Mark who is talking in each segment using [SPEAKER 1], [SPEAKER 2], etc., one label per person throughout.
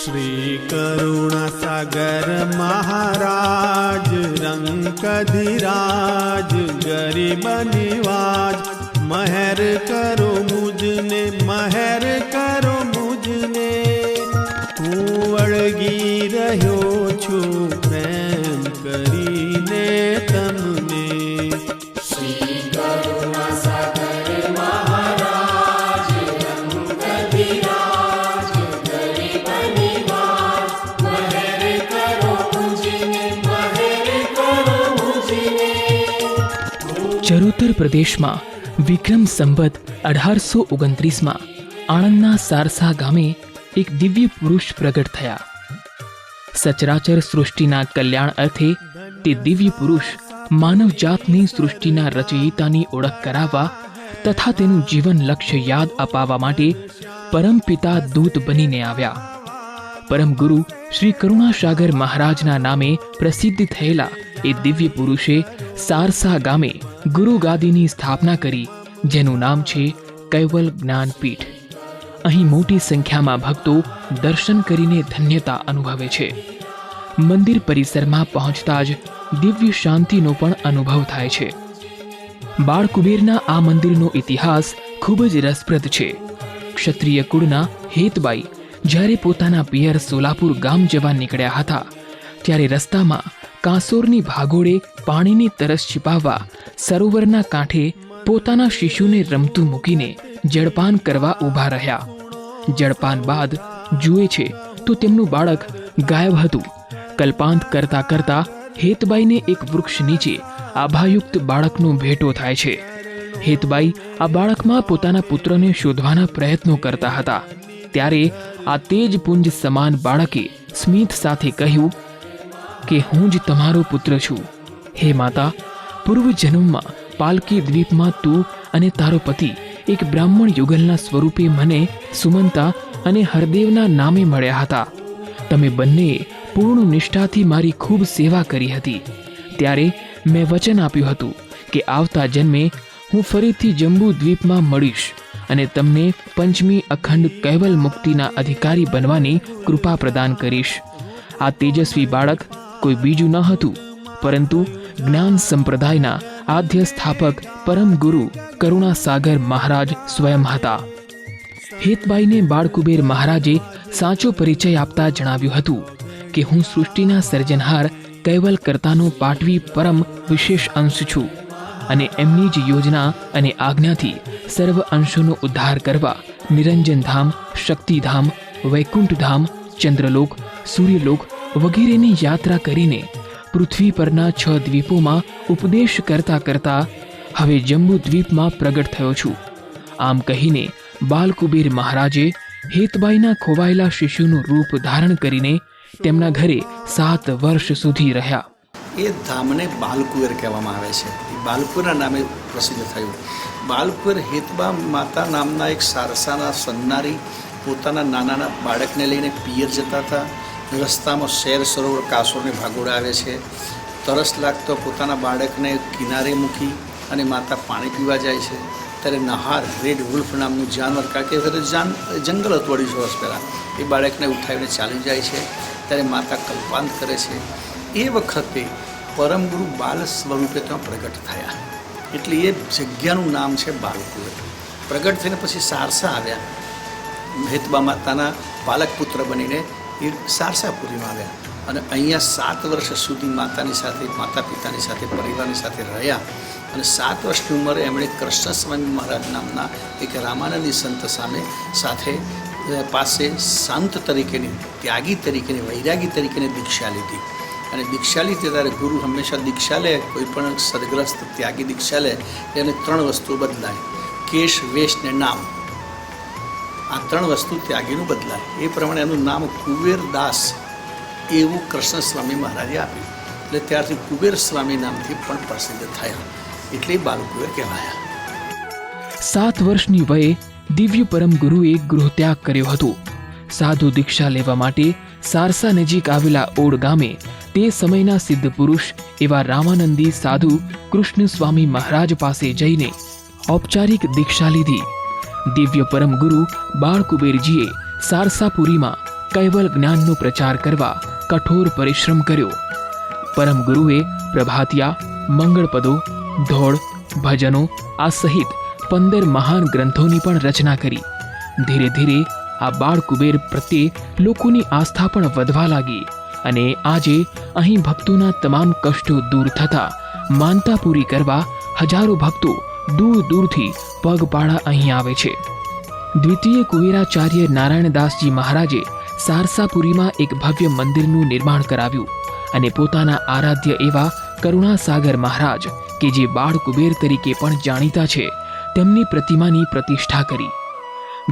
[SPEAKER 1] શ્રી કરુણાસાગર મહારાજ રંકધિરાજ ગરીબ નિવાજ મહેર કરો મુજને મહેર કરો મુજને હું વળગી રહ્યો છું
[SPEAKER 2] પ્રદેશમાં વિક્રમ સંબત અઢારસો ઓગણત્રીસમાં આણંદના સારસા ગામે એક દિવ્ય પુરુષ પ્રગટ થયા. સચરાચર સૃષ્ટિના કલ્યાણ અર્થે તે દિવ્ય પુરુષ માનવજાતની સૃષ્ટિના રચયિતાની ઓળખ કરાવવા તથા તેનું જીવન લક્ષ્ય યાદ અપાવવા માટે પરમપિતા દૂત બનીને આવ્યા. પરમ ગુરુ શ્રી કરુણાસાગર મહારાજના નામે પ્રસિદ્ધ થયેલા એ દિવ્ય પુરુષે સારસા ગામે ગુરુ ગાદીની સ્થાપના કરી, જેનું નામ છે કૈવલ જ્ઞાનપીઠ. અહીં મોટી સંખ્યામાં ભક્તો દર્શન કરીને ધન્યતા અનુભવે છે. મંદિર પરિસરમાં પહોંચતા જ દિવ્ય શાંતિનો પણ અનુભવ થાય છે. બાળકુબેરના આ મંદિરનો ઇતિહાસ ખૂબ જ રસપ્રદ છે. ક્ષત્રિય કુળના હેતબાઈ જ્યારે પોતાના પિયર સોલાપુર ગામ જવા નીકળ્યા હતા, ત્યારે રસ્તામાં કાંસોરની ભાગોળે પાણીની તરસ છિપાવવા સરોવરના કાંઠે પોતાના શિશુને રમતું મૂકીને જળપાન કરવા ઊભા રહ્યા. જળપાન બાદ જુએ છે તો તેમનું બાળક ગાયબ હતું. કલ્પાંત કરતા કરતા હેતબાઈને એક વૃક્ષ નીચે આભાયુક્ત બાળકનો ભેટો થાય છે. હેતબાઈ આ બાળકમાં પોતાના પુત્રને શોધવાના પ્રયત્નો કરતા હતા. ત્યારે આ તેજ પુંજ સમાન બાળકે સ્મિત સાથે કહ્યું કે હું જ તમારો પુત્ર છું. હે માતા પૂર્વ જન્મમાં પાલકી દ્વીપમાં તું અને તારો પતિ એક બ્રાહ્મણ યુગલના સ્વરૂપે મને સુમંતા અને હરદેવના નામે મળ્યા હતા. તમે બંનેએ પૂર્ણ નિષ્ઠાથી મારી ખૂબ સેવા કરી હતી. ત્યારે મેં વચન આપ્યું હતું કે આવતા જન્મે હું ફરીથી જંબુ દ્વીપમાં મળીશ અને તમને પંચમી અખંડ કૈવલ મુક્તિના અધિકારી બનવાની કૃપા પ્રદાન કરીશ. આ તેજસ્વી બાળક કોઈ બીજું ન હતું. પરંતુ જ્ઞાન સંપ્રદાયના આદ્ય સ્થાપક પરમ ગુરુ કરુણાસાગર મહારાજ સ્વયં હતા. હેતબાઈને બાળકુબેર મહારાજે સાચો પરિચય આપતા જણાવ્યું હતું કે હું સૃષ્ટિના સર્જનહાર કૈવલ કરતાનો પાટવી પરમ વિશેષ અંશ છું અને એમની જ યોજના અને આજ્ઞાથી સર્વ અંશોનો ઉદ્ધાર કરવા નિરંજન ધામ શક્તિધામ વૈકુંઠ ધામ ચંદ્રલોક, સૂર્યલોક વગેરેની યાત્રા કરીને પૃથ્વી પરના છ દ્વીપોમાં ઉપદેશ કરતા કરતા હવે જંબુ દ્વીપમાં પ્રગટ થયો છું. આમ કહીને બાલકુબેર મહારાજે હેતબાઈના ખોવાયેલા શિશુનું રૂપ ધારણ કરીને તેમના ઘરે સાત વર્ષ સુધી રહ્યા.
[SPEAKER 3] એ ધામને બાલકુવેર કહેવામાં આવે છે. બાલકુરના નામે પ્રસિદ્ધ થયું. બાલકુવેર હેતબા માતા નામના એક સારસાના સન્નારી પોતાના નાનાના બાળકને લઈને પિયર જતા હતા. રસ્તામાં શેર સરોવર કાસોને ભાગોડા આવે છે. તરસ લાગતો પોતાના બાળકને કિનારે મૂકી અને માતા પાણી પીવા જાય છે. ત્યારે નહાર રેડ વુલ્ફ નામનું જાનવર કારણ કે જાન, જંગલ હતું અઢીસો વર્ષ પહેલાં. એ બાળકને ઉઠાવીને ચાલી જાય છે. ત્યારે માતા કલ્પાંત કરે છે. એ વખતે પરમગુરુ બાલ સ્વરૂપે ત્યાં પ્રગટ થયા. એટલે એ જગ્યાનું નામ છે બાલકુર પ્રગટ થઈને પછી સારસા આવ્યા. હેતબા માતાના પાલક પુત્ર બનીને એ સારસાપુરીમાં આવ્યા. અને અહીંયા સાત વર્ષ સુધી માતાની સાથે, માતા પિતાની સાથે, પરિવારની સાથે રહ્યા. અને સાત વર્ષની ઉંમરે એમણે કૃષ્ણ સ્વામી મહારાજ નામના એક રામાનંદી સંત સામે સાથે પાસે સંત તરીકેની, ત્યાગી તરીકેની, વૈરાગી તરીકેની દીક્ષા લીધી. અને દીક્ષા લીધી ત્યારે ગુરુ હંમેશા દીક્ષા લે, કોઈ પણ સદગ્રસ્ત ત્યાગી દીક્ષા લે, એને ત્રણ વસ્તુ બદલાય. કેશ, વેશ ને નામ. આ ત્રણ વસ્તુ ત્યાગીનું બદલાય. એ પ્રમાણે એનું નામ કુબેરદાસ એવું કૃષ્ણ સ્વામી મહારાજે આપ્યું. એટલે ત્યારથી કુબેર સ્વામી નામથી પણ પ્રસિદ્ધ થયા. એટલે બાલકુબેર કહેવાયા.
[SPEAKER 2] સાત વર્ષની વયે દિવ્ય પરમ ગુરુએ ગૃહત્યાગ કર્યો હતો. સાધુ દીક્ષા લેવા માટે સારસા નજીક આવેલા ઓડ ગામે તે સમયના સિદ્ધ પુરુષ એવા રામાનંદી સાધુ કૃષ્ણ સ્વામી મહારાજ પાસે જઈને ઔપચારિક દીક્ષા લીધી. દિવ્ય પરમ ગુરુ બાળકુબેરજીએ સારસાપુરીમાં કૈવલ જ્ઞાનનો પ્રચાર કરવા કઠોર પરિશ્રમ કર્યો. પરમ ગુરુએ પ્રભાતિયા, મંગળપદો, ધોળ, ભજનો, આ સહિત પંદર મહાન ગ્રંથોની પણ રચના કરી. ધીરે ધીરે આ બાળ કુબેર પ્રત્યે લોકોની આસ્થા પણ વધવા લાગી અને આજે અહીં ભક્તોના તમામ કષ્ટો દૂર થતા માનતા પૂરી કરવા હજારો ભક્તો દૂર દૂરથી પગપાળા અહીં આવે છે. દ્વિતીય કુવેરાચાર્ય નારાયણદાસજી મહારાજે સારસાપુરીમાં એક ભવ્ય મંદિરનું નિર્માણ કરાવ્યું અને પોતાના આરાધ્ય એવા કરુણાસાગર મહારાજ, કે જે બાળ કુબેર તરીકે પણ જાણીતા છે, તેમની પ્રતિમાની પ્રતિષ્ઠા કરી.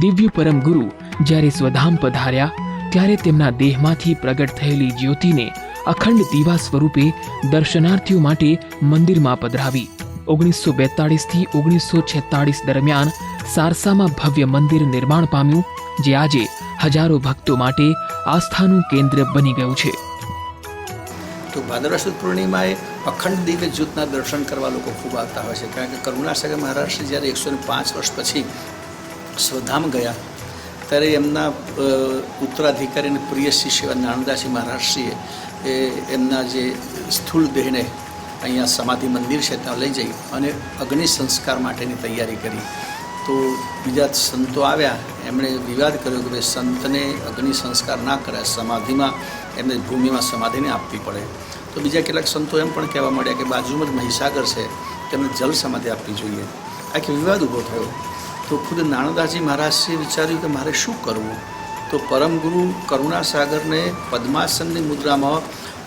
[SPEAKER 2] દિવ્ય પરમ ગુરુ જ્યારે સ્વધામ પધાર્યા, ત્યારે તેમના દેહમાંથી પ્રગટ થયેલી જ્યોતિને અખંડ દીવા સ્વરૂપે દર્શનાર્થીઓ માટે મંદિરમાં પધરાવી. ઓગણીસો બેતાળીસથી ઓગણીસો છેતાળીસ દરમિયાન સારસામાં ભવ્ય મંદિર નિર્માણ પામ્યું, જે આજે હજારો ભક્તો માટે આસ્થાનું કેન્દ્ર બની ગયું છે.
[SPEAKER 3] તો ભાદરવા પૂર્ણિમાએ અખંડ દિવ્ય જ્યોતના દર્શન કરવા લોકો ખૂબ આવતા હોય છે. કારણ કે કરુણાસાગર મહારાષ્ટ્ર જ્યારે એકસો પાંચ વર્ષ પછી સ્વધામ ગયા, ત્યારે એમના ઉત્તરાધિકારીને પ્રિય શિષ્ય નાનદાસી મહારાજશ્રીએ, એ એમના જે સ્થૂળ દેહને અહીંયા સમાધિ મંદિર છે, ત્યાં લઈ જઈ અને અગ્નિ સંસ્કાર માટેની તૈયારી કરી. તો બીજા સંતો આવ્યા, એમણે વિવાદ કર્યો કે ભાઈ સંતને અગ્નિ સંસ્કાર ના કરાય, સમાધિમાં એમને ભૂમિમાં સમાધિને આપવી પડે. તો બીજા કેટલાક સંતો એમ પણ કહેવા મળ્યા કે બાજુમાં જ મહીસાગર છે, તેમને જલ સમાધિ આપવી જોઈએ. આ કે વિવાદ ઊભો થયો. તો ખુદ નાણદાસજી મહારાજશ્રીએ વિચાર્યું કે મારે શું કરવું? તો પરમગુરુ કરુણાસાગરને પદ્માસનની મુદ્રામાં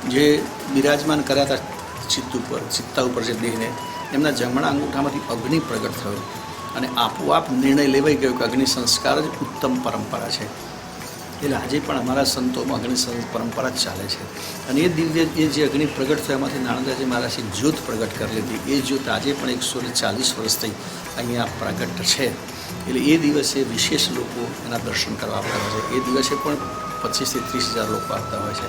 [SPEAKER 3] જે બિરાજમાન કર્યા હતા ચિત્ત ઉપર, ચિત્તા ઉપર જે દેહને. એમના જમણા અંગૂઠામાંથી અગ્નિ પ્રગટ થયો અને આપોઆપ નિર્ણય લેવાઈ ગયો કે અગ્નિ સંસ્કાર જ ઉત્તમ પરંપરા છે. એટલે આજે પણ અમારા સંતોમાં અગ્નિ પરંપરા જ ચાલે છે. અને એ દિવ્ય, એ જે અગ્નિ પ્રગટ થયો, એમાંથી નાનંદાજી મહારાજે જ્યોત પ્રગટ કરી લીધી. એ જ્યોત આજે પણ એકસો ને ચાલીસ વર્ષ થઈ અહીંયા પ્રગટ છે. એટલે એ દિવસે વિશેષ લોકો એના દર્શન કરવા આવતા હોય છે. એ દિવસે પણ પચીસથી ત્રીસ હજાર લોકો આવતા હોય છે.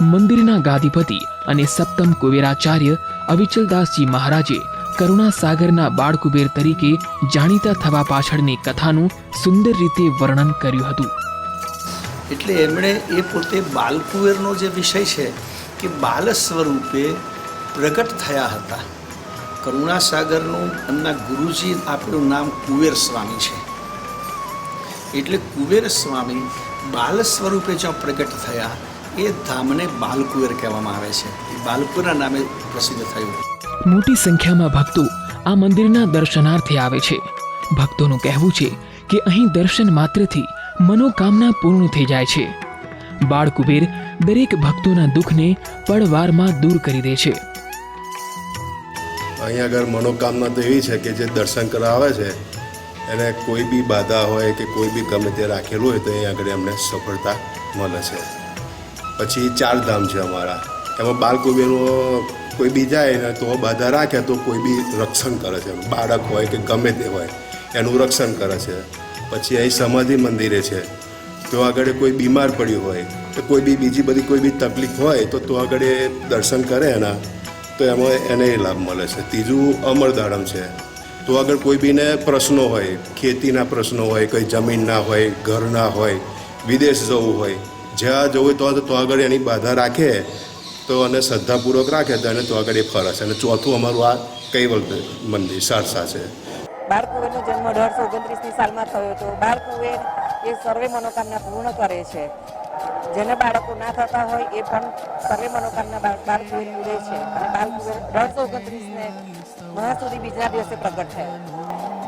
[SPEAKER 2] મંદિરના ગાદીપતિ અને સપ્તમ કુબેરાચાર્ય અવિચલદાસજી મહારાજે કરુણાસાગરના બાળકુબેર તરીકે જાણીતા થવા પાછળની કથાનું સુંદર રીતે વર્ણન કર્યું હતું.
[SPEAKER 3] એટલે એમણે એ પોતે બાલકુવેરનો જે વિષય છે કે બાલ સ્વરૂપે પ્રગટ થયા હતા. કરુણાસાગરનું એમના ગુરુજી આપેલું નામ કુવેર સ્વામી છે. એટલે કુવેર સ્વામી બાલ સ્વરૂપે જ્યાં પ્રગટ થયા એ ધામને બાલકુવેર કહેવામાં આવે છે. એ બાલકુવેરના નામે પ્રસિદ્ધ થયું.
[SPEAKER 2] મોટી સંખ્યામાં ભક્તો આ મંદિરના દર્શનાર્થે આવે છે. ભક્તોનું કહેવું છે કે અહીં દર્શન માત્રથી મનોકામના પૂર્ણ થઈ જાય છે. બાળકુબેર દરેક ભક્તોના દુઃખને પળવારમાં દૂર કરી દે છે.
[SPEAKER 4] અહીંયા આગળ મનોકામના તો એવી છે કે જે દર્શન કરવા આવે છે એને કોઈ બી બાધા હોય કે કોઈ બી ગમે તે રાખેલું હોય તો અહીંયા આગળ એમને સફળતા મળે છે. પછી ચાર ધામ છે અમારા. એમાં બાળકુબેરનું કોઈ બી જાય ને તો બાધા રાખે તો કોઈ બી રક્ષણ કરે છે. બાળક હોય કે ગમે તે હોય, એનું રક્ષણ કરે છે. પછી અહીં સમાધિ મંદિરે છે. તો આગળ કોઈ બીમાર પડ્યું હોય કે કોઈ બી બીજી બધી કોઈ બી તકલીફ હોય, તો તો આગળ દર્શન કરે એના. તો એમાં એને લાભ મળે છે. ત્રીજું અમરદાડમ છે. તો આગળ કોઈ બીને પ્રશ્નો હોય, ખેતીના પ્રશ્નો હોય, કોઈ જમીનના હોય, ઘરના હોય, વિદેશ જવું હોય જ્યાં જવું હોય તો તો આગળ એની બાધા રાખે તો અને શ્રદ્ધાપૂર્વક રાખે તો એને તો આગળ એ ફરશે અને ચોથું અમારું આ કૈવલ મંદિર સારસા છે.
[SPEAKER 5] બાળકુવેરનો જન્મ અઢારસો ઓગણત્રીસની સાલમાં થયો હતો. બાળકુવેર એ સર્વે મનોકામના પૂર્ણ કરે છે. જેને બાળકો ના થતા હોય એ પણ સર્વે મનોકામના બાળ- બાળકુવેર પૂરે છે. અને બાળકુવેર અઢારસો ઓગણત્રીસને મહા સુધી બીજા દિવસે પ્રગટ થાય.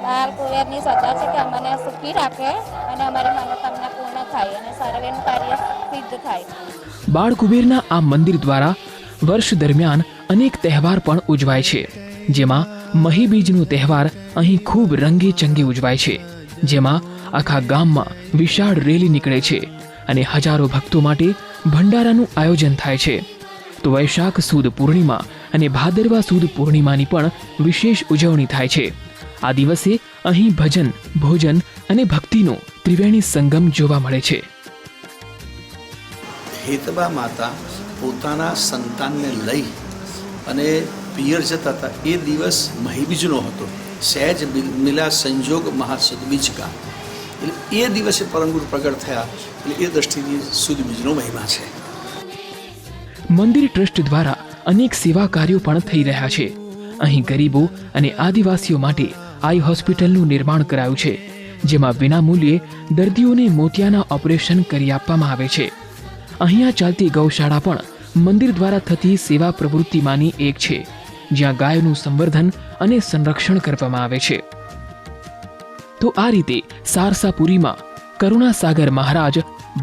[SPEAKER 6] બાળ કુવેરની સત્તા છે કે અમને સુખી રાખે અને અમારી મનોકામના પૂર્ણ થાય અને સર્વેનું કાર્ય સિદ્ધ થાય.
[SPEAKER 2] બાળકુબેરના આ મંદિર દ્વારા વર્ષ દરમિયાન અનેક તહેવાર પણ ઉજવાય છે. જેમાં મહીબીજનો તહેવાર અહીં ખૂબ રંગે ચંગે ઉજવાય છે. જેમાં આખા ગામમાં વિશાળ રેલી નીકળે છે અને હજારો ભક્તો માટે ભંડારાનું આયોજન થાય છે. તો વૈશાખ સુદ પૂર્ણિમા અને ભાદરવા સુદ પૂર્ણિમાની પણ વિશેષ ઉજવણી થાય છે. આ દિવસે અહીં ભજન, ભોજન અને ભક્તિનો ત્રિવેણી સંગમ જોવા મળે છે.
[SPEAKER 3] હેતબા માતા પોતાના સંતાનને લઈ અને પિયર જતા હતા. એ દિવસ મહીબીજનો હતો. સહેજ મિલા સંજોગ મહાસદ કા એટલે એ દિવસે પરમગુરુ પ્રગટ થયા. એટલે એ દ્રષ્ટિથી સુદબીજનો મહિમા છે.
[SPEAKER 2] મંદિર ટ્રસ્ટ દ્વારા અનેક સેવા કાર્યો પણ થઈ રહ્યા છે. અહીં ગરીબો અને આદિવાસીઓ માટે આઈ હોસ્પિટલનું નિર્માણ કરાયું છે, જેમાં વિનામૂલ્યે દર્દીઓને મોતિયાના ઓપરેશન કરી આપવામાં આવે છે. અહીંયા ચાલતી ગૌશાળા પણ મંદિર દ્વારા થતી સેવા પ્રવૃત્તિમાંની એક છે, જ્યાં ગાયનું સંવર્ધન અને સંરક્ષણ કરવામાં આવે છે. તો આ રીતે સારસાપુરીમાં કરુણાસાગર મહારાજ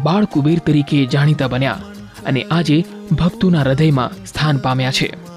[SPEAKER 2] બાળ કુબેર તરીકે જાણીતા બન્યા અને આજે ભક્તોના હૃદયમાં સ્થાન પામ્યા છે.